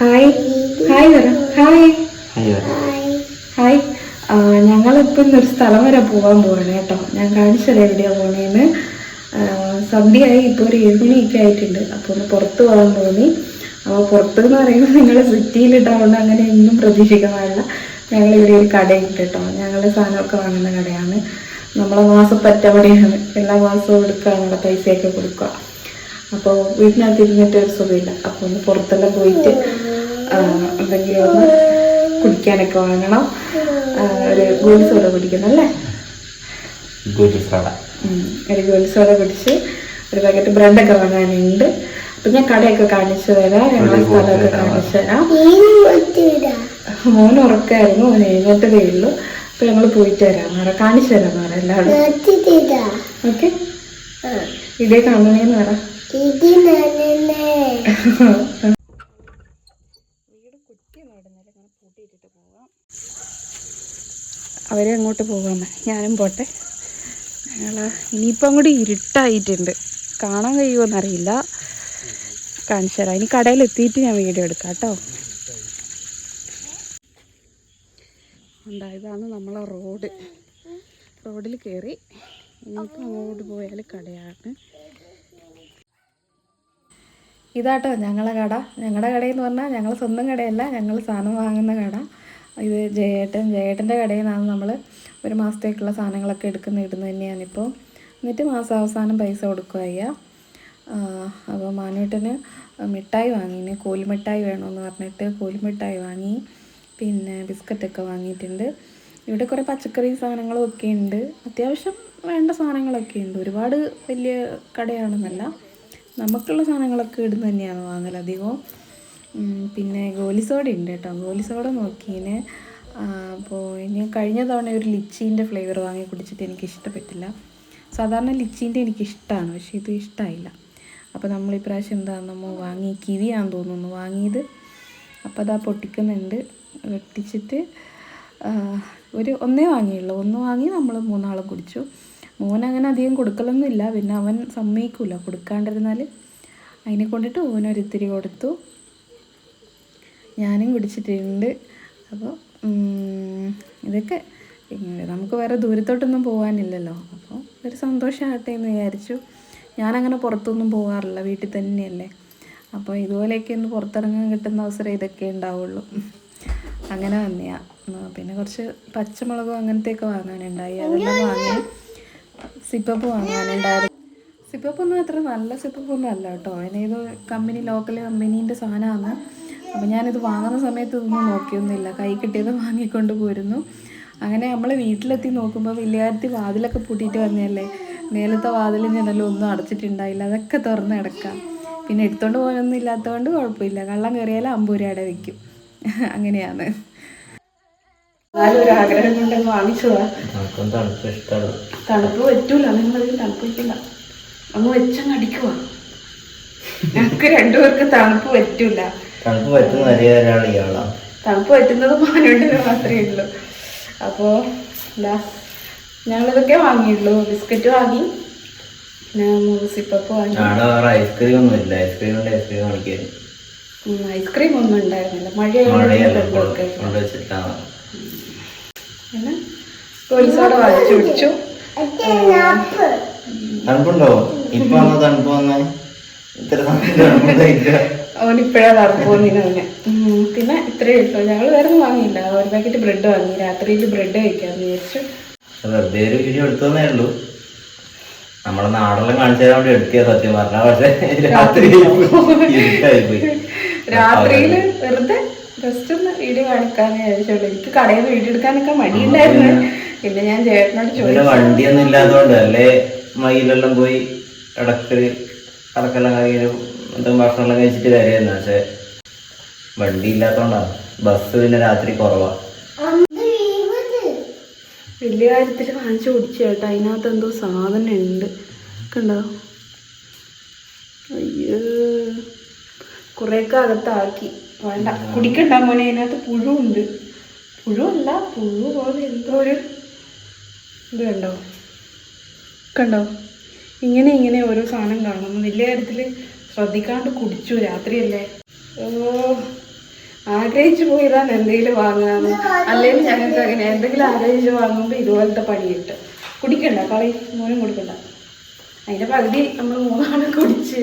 Hi. Hi പറ hi. Hi ഞങ്ങളിപ്പം ഞങ്ങളിപ്പോൾ ഇന്നൊരു സ്ഥലം വരെ പോകാൻ പോവാണ് കേട്ടോ. ഞാൻ കാണിച്ചത് എവിടെയാ പോണേന്ന്. സന്ധ്യയായി ഇപ്പോൾ ഒരു ഏഴ് മണിയൊക്കെ ആയിട്ടുണ്ട്. അപ്പോൾ ഒന്ന് പുറത്ത് പോകാൻ തോന്നി. അപ്പോൾ പുറത്ത് എന്ന് പറയുമ്പോൾ നിങ്ങൾ സിറ്റിയിലിട്ടാവുകൊണ്ട് അങ്ങനെ ഒന്നും പ്രതീക്ഷിക്കാൻ പാടില്ല. ഞങ്ങൾ ഇവിടെ ഒരു കടയുണ്ട് കേട്ടോ. ഞങ്ങളുടെ സാധനമൊക്കെ വാങ്ങുന്ന കടയാണ്. നമ്മളെ മാസം പറ്റപടിയാണ് എല്ലാ മാസവും എടുക്കുക നമ്മുടെ പൈസയൊക്കെ കൊടുക്കുക. അപ്പോൾ വീട്ടിനകത്ത് ഇരുന്നിട്ട് ഒരു സുഖമില്ല. അപ്പോൾ ഒന്ന് പുറത്തെല്ലാം പോയിട്ട് എന്തെങ്കിലും ഒന്ന് കുടിക്കാനൊക്കെ വാങ്ങണം. ഒരു ഗോലി സോഡ കുടിക്കണം അല്ലേ ഗുജി സോഡ ഒരു ഗോലി സോഡ കുടിച്ച് ഒരു പാക്കറ്റ് ബ്രെഡൊക്കെ വാങ്ങാനുണ്ട്. അപ്പൊ ഞാൻ കടയൊക്കെ കാണിച്ചു തരാം. ഞങ്ങളെ ഒരു സ്ഥലമൊക്കെ കാണിച്ചു തരാം. മോൻ ഉറക്കായിരുന്നു. മോൻ എഴുന്നേറ്റതേ ഉള്ളൂ. അപ്പൊ ഞങ്ങൾ പോയിട്ട് തരാം മാറ കാണിച്ചു തരാം മാറ എല്ലാവരും ഓക്കെ. ഇതേ കാണണേന്ന് പറ. അവരെ അങ്ങോട്ട് പോകാമേ. ഞാനും പോട്ടെ. ഞങ്ങൾ ഇനിയിപ്പം അങ്ങോട്ട് ഇരുട്ടായിട്ടുണ്ട്. കാണാൻ കഴിയുമോയെന്നറിയില്ല കാണിച്ചു തരാം ഇനി കടയിൽ എത്തിയിട്ട് ഞാൻ വീഡിയോ എടുക്കാം കേട്ടോ. എന്താ ഇതാണ് നമ്മളെ റോഡ്. റോഡിൽ കയറി ഇനിയിപ്പോൾ അങ്ങോട്ട് പോയാൽ കടയാണ്. ഇതാട്ടോ ഞങ്ങളെ കട. ഞങ്ങളുടെ കടയെന്ന് പറഞ്ഞാൽ ഞങ്ങൾ സ്വന്തം കടയല്ല ഞങ്ങൾ സാധനം വാങ്ങുന്ന കട. ഇത് ജയേട്ടൻ ജയേട്ടന്റെ കടയിൽ നിന്നാണ് നമ്മൾ ഒരു മാസത്തേക്കുള്ള സാധനങ്ങളൊക്കെ എടുക്കുന്ന ഇടുന്നത് തന്നെയാണിപ്പോൾ എന്നിട്ട് മാസാവസാനം പൈസ കൊടുക്കുക അയ്യ. അപ്പോൾ മാനൂട്ടന് മിഠായി വാങ്ങിന് കോലിമിഠായി വേണമെന്ന് പറഞ്ഞിട്ട് കോലിമിഠായി വാങ്ങി പിന്നെ ബിസ്ക്കറ്റൊക്കെ വാങ്ങിയിട്ടുണ്ട്. ഇവിടെ കുറേ പച്ചക്കറി സാധനങ്ങളും ഒക്കെ ഉണ്ട്. അത്യാവശ്യം വേണ്ട സാധനങ്ങളൊക്കെ ഉണ്ട്. ഒരുപാട് വലിയ കടയാണെന്നല്ല. നമുക്കുള്ള സാധനങ്ങളൊക്കെ ഇടുന്ന് തന്നെയാണ് വാങ്ങൽ അധികവും. പിന്നെ ഗോലി സോഡ ഉണ്ട് കേട്ടോ. ഗോലി സോഡ നോക്കിയതിന് അപ്പോൾ ഇനി കഴിഞ്ഞ തവണ ഒരു ലിച്ചീന്റെ ഫ്ലേവർ വാങ്ങി കുടിച്ചിട്ട് എനിക്ക് ഇഷ്ടപ്പെട്ടില്ല. സാധാരണ ലിച്ചീന്റെ എനിക്ക് ഇഷ്ടമാണ് പക്ഷേ ഇത് ഇഷ്ടമായില്ല അപ്പോൾ നമ്മൾ ഇപ്രാവശ്യം നമ്മൾ വാങ്ങി കിവിയാന്ന് തോന്നുന്നു വാങ്ങിയത്. അപ്പോൾ അതാ പൊട്ടിക്കുന്നുണ്ട്. വെട്ടിച്ചിട്ട് ഒരു ഒന്നേ വാങ്ങിയുള്ളൂ. ഒന്ന് വാങ്ങി നമ്മൾ മൂന്നാളും കുടിച്ചു. മോൻ അങ്ങനെ അധികം കൊടുക്കലൊന്നുമില്ല. പിന്നെ അവൻ സമ്മതിക്കില്ല കൊടുക്കാണ്ടിരുന്നാൽ അതിനെ കൊണ്ടിട്ട് ഓനൊരിത്തിരി കൊടുത്തു. ഞാനും കുടിച്ചിട്ടുണ്ട്. അപ്പോൾ ഇതൊക്കെ നമുക്ക് വേറെ ദൂരത്തോട്ടൊന്നും പോകാനില്ലല്ലോ അപ്പോൾ ഒരു സന്തോഷമാകട്ടെ എന്ന് വിചാരിച്ചു. ഞാനങ്ങനെ പുറത്തൊന്നും പോകാറില്ല വീട്ടിൽ തന്നെയല്ലേ. അപ്പോൾ ഇതുപോലെയൊക്കെ ഒന്ന് പുറത്തിറങ്ങാൻ കിട്ടുന്ന അവസരം ഇതൊക്കെ ഉണ്ടാവുള്ളൂ. അങ്ങനെ വന്നെയാണ് പിന്നെ കുറച്ച് പച്ചമുളകും അങ്ങനത്തെയൊക്കെ വാങ്ങാനുണ്ടായി. അതെല്ലാം വാങ്ങി സിപ്പപ്പ് വാങ്ങാനുണ്ടായിരുന്നു. സിപ്പപ്പൊന്നും അത്ര നല്ല സിപ്പപ്പൊന്നും അല്ല കേട്ടോ. അതിനേത് കമ്പനി ലോക്കൽ കമ്പനീന്റെ സാധനമാണ്. അപ്പോൾ ഞാനിത് വാങ്ങുന്ന സമയത്ത് ഇതൊന്നും നോക്കിയൊന്നുമില്ല. കൈ കിട്ടിയത് വാങ്ങിക്കൊണ്ട് പോരുന്നു. അങ്ങനെ നമ്മൾ വീട്ടിലെത്തി നോക്കുമ്പോൾ വലിയാരത്തി വാതിലൊക്കെ പൂട്ടിയിട്ട് വന്നതല്ലേ മേലത്തെ വാതിൽ ജനലും ഒന്നും അടച്ചിട്ടുണ്ടായില്ല അതൊക്കെ തുറന്ന് കിടക്കാം. പിന്നെ എടുത്തോണ്ട് പോകാനൊന്നും ഇല്ലാത്തതുകൊണ്ട് കുഴപ്പമില്ല. കള്ളം കയറിയാൽ അമ്പൂരയുടെ വെക്കും. അങ്ങനെയാണ്. എന്നാലും ഒരു ആഗ്രഹം കൊണ്ട് വാങ്ങിച്ചതാ തണുപ്പ് പറ്റൂല. നിങ്ങൾ തണുപ്പ് പറ്റില്ല. അങ്ങ് വെച്ചങ്ങ് അടിക്കുക ഞങ്ങൾക്ക് രണ്ടുപേർക്ക് തണുപ്പ് പറ്റൂല. തണുപ്പ് പറ്റുന്ന ഒരേ ഒരാൾ ഇയാളാണ് തണുപ്പ് പറ്റുന്നത് മാനോണ്ടിന് മാത്രമേ ഉള്ളൂ. അപ്പോൾ എന്താ ഞങ്ങളിതൊക്കെ വാങ്ങിയിട്ടുള്ളൂ. ബിസ്ക്കറ്റ് വാങ്ങി. ഐസ്ക്രീം ഒന്നും ഇല്ല. ഐസ്ക്രീം കൊണ്ട് ഐസ്ക്രീം കാണിക്കാൻ ഉം, ഐസ്ക്രീം ഒന്നും ഉണ്ടായിരുന്നില്ല. മഴ പോലീസോടെ വാങ്ങിച്ചു കുടിച്ചു തണുപ്പുണ്ടോ? ഇപ്പൊ തണുപ്പ് വന്നേ? ഇത്ര സമയം തണുപ്പില്ല അവനിപ്പോഴാ തണുപ്പോന്നിന് അവന്. ഉം, പിന്നെ ഇത്രയേ ഉള്ളൂ. ഞങ്ങൾ വേറെ ഒന്നും വാങ്ങിയില്ല. ഒരു പാക്കറ്റ് ബ്രെഡ് വാങ്ങി. രാത്രിയിൽ ബ്രെഡ് കഴിക്കാമെന്ന് വിചാരിച്ചു. വെറുതെ ഒരു വീഡിയോ എടുത്തതേ ഉള്ളൂ. നമ്മളെ നാടെല്ലാം കാണിച്ചു തരാൻ വേണ്ടി എടുത്തിയ സത്യം പറഞ്ഞ. പക്ഷെ രാത്രി രാത്രിയിൽ രാത്രിയിൽ വെറുതെ ജസ്റ്റ് ഒന്ന് വീഡിയോ കാണിക്കാന്ന് വിചാരിച്ചുള്ളൂ. എനിക്ക് കടയിൽ നിന്ന് വീഡിയോ എടുക്കാനൊക്കെ മടിയുണ്ടായിരുന്നു. പിന്നെ ഞാൻ ചേട്ടനോട് ചോദിച്ചു. വണ്ടിയൊന്നും ഇല്ലാത്തതുകൊണ്ട് അല്ലേ മയിലെല്ലാം പോയി ഇടയ്ക്ക് കറക്കെല്ലാം കഴിയും എന്തും ഭക്ഷണമെല്ലാം കഴിച്ചിട്ട് വരെയായിരുന്നു പക്ഷെ വണ്ടി ഇല്ലാത്തോണ്ടാ ബസ് പിന്നെ രാത്രി കുറവാ. വലിയ കാര്യത്തിൽ വാങ്ങിച്ചു കുടിച്ചു കേട്ടോ അതിനകത്ത് എന്തോ സാധനം ഉണ്ട്. കണ്ടോ? അയ്യോ. കുറേയൊക്കെ അകത്താക്കി. വേണ്ട. കുടിക്കണ്ട മോനെ. അതിനകത്ത് പുഴു ഉണ്ട്. പുഴു അല്ല പുഴു പോലെ എന്തോ ഒരു ഇത് കണ്ടോ? കണ്ടോ? ഇങ്ങനെ ഇങ്ങനെ ഓരോ സാധനം കാണുന്നു. വലിയ കാര്യത്തിൽ ശ്രദ്ധിക്കാണ്ട് കുടിച്ചു രാത്രിയല്ലേ? ഓ ആഗ്രഹിച്ചു പോയതാണ് എന്തെങ്കിലും വാങ്ങാന്ന്. അല്ലെങ്കിൽ ഞങ്ങൾക്ക് അങ്ങനെ എന്തെങ്കിലും ആഗ്രഹിച്ച് വാങ്ങുമ്പോൾ ഇതുപോലത്തെ പണി കിട്ടും കുടിക്കണ്ട കളി മോനും കൊടുക്കണ്ട. അതിന്റെ പകുതി നമ്മൾ മൂന്നാണ് കുടിച്ച്.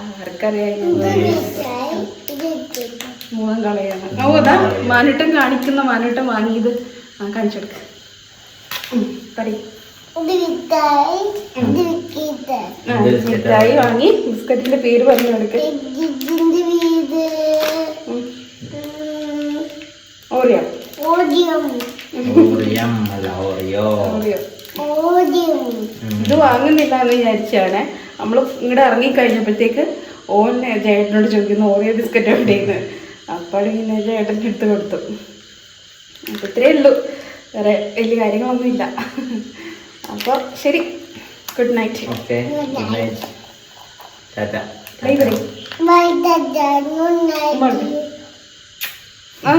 ആർക്കറിയാം മൂന്നും കളയാണ്. ഓ അതാ മാനിട്ടം കാണിക്കുന്ന മാനിട്ടം വാങ്ങിയത്. ആ കാണിച്ചെടുക്ക പറയും മിഠായി വാങ്ങി ബിസ്ക്കറ്റിന്റെ പേര് പറഞ്ഞു കൊടുക്ക. ഓറിയോ ഇത് വാങ്ങുന്നില്ല എന്ന് വിചാരിച്ചാണ്. നമ്മൾ ഇങ്ങോട്ട് ഇറങ്ങി കഴിഞ്ഞപ്പോഴത്തേക്ക് ഓനെ ചേട്ടനോട് ചോദിക്കുന്നു ഓറിയോ ബിസ്ക്കറ്റ് എവിടെയെന്ന്? അപ്പോൾ ഇങ്ങനെ ചേട്ടൻ എടുത്ത് കൊടുത്തു. അപ്പൊ ഇത്രയേ ഉള്ളൂ. വേറെ വലിയ കാര്യങ്ങളൊന്നുമില്ല. അപ്പോൾ ശരി. Good night okay good night tata bye bye ആ.